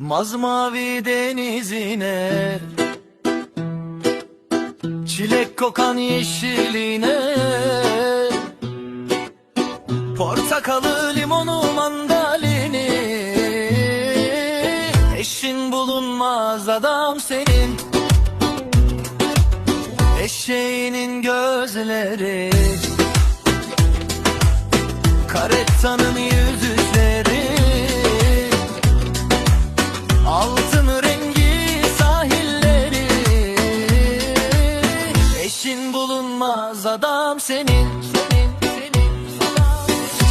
Mazmavi denizine Çilek kokan yeşiline Portakalı limonu mandalini. Eşin bulunmaz adam senin Eşeğinin gözleri. Karettanın yüzleri Eşin bulunmaz adam senin senin senin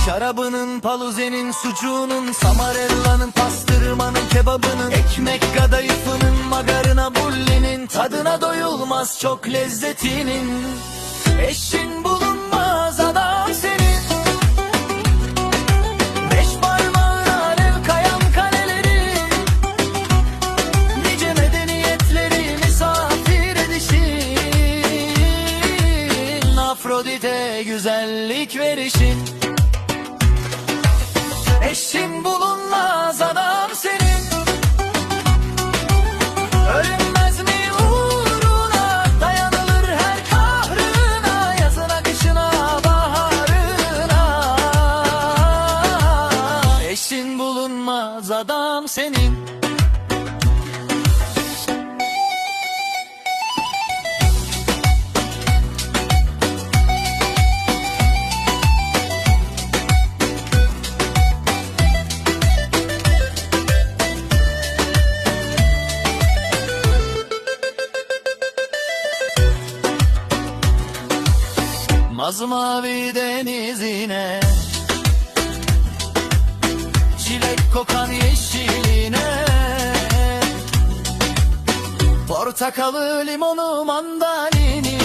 Şarabının, paluzenin, sucuğunun, samarellanın, pastırmanın, kebabının, ekmek kadayıfının, magarına, bullinin, tadına doyulmaz çok lezzetinin. Eşin bulunmaz Güzellik verişin. Eşin bulunmaz adam senin. Ölünmez mi uğruna? Dayanılır her kahrına Yazına kışına baharına. Eşin bulunmaz adam senin Mazmavi denizine. Çilek kokan yeşiline. Portakalı limonu mandalini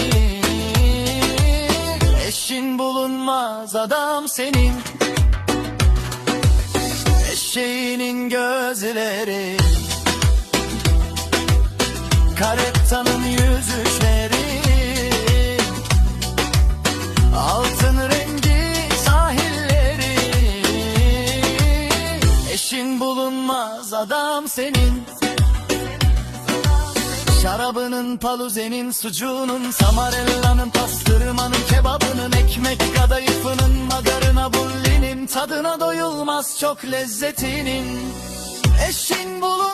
Eşin bulunmaz adam senin. Eşeğinin gözleri. Karettanın senin Şarabının, paluzenin, sucuğunun, samarellanın, pastırmanın, kebabının, ekmek kadayıfının, magarına, bullinin, tadına doyulmaz çok lezzetinin. Eşin bulunmaz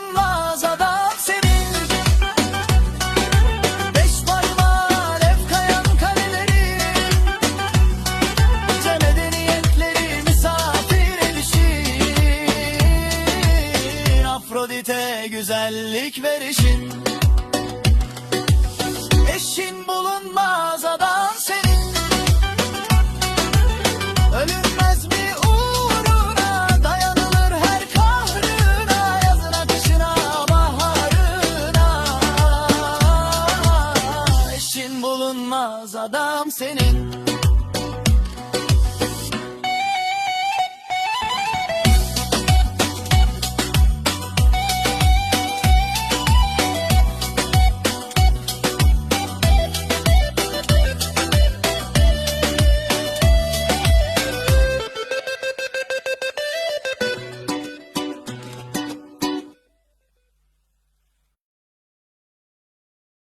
Afrodite güzellik verişin. Eşin bulunmaz adam senin. Ölünmez mi uğruna? Dayanılır her kahrına Yazın akışına baharına. Eşin bulunmaz adam senin.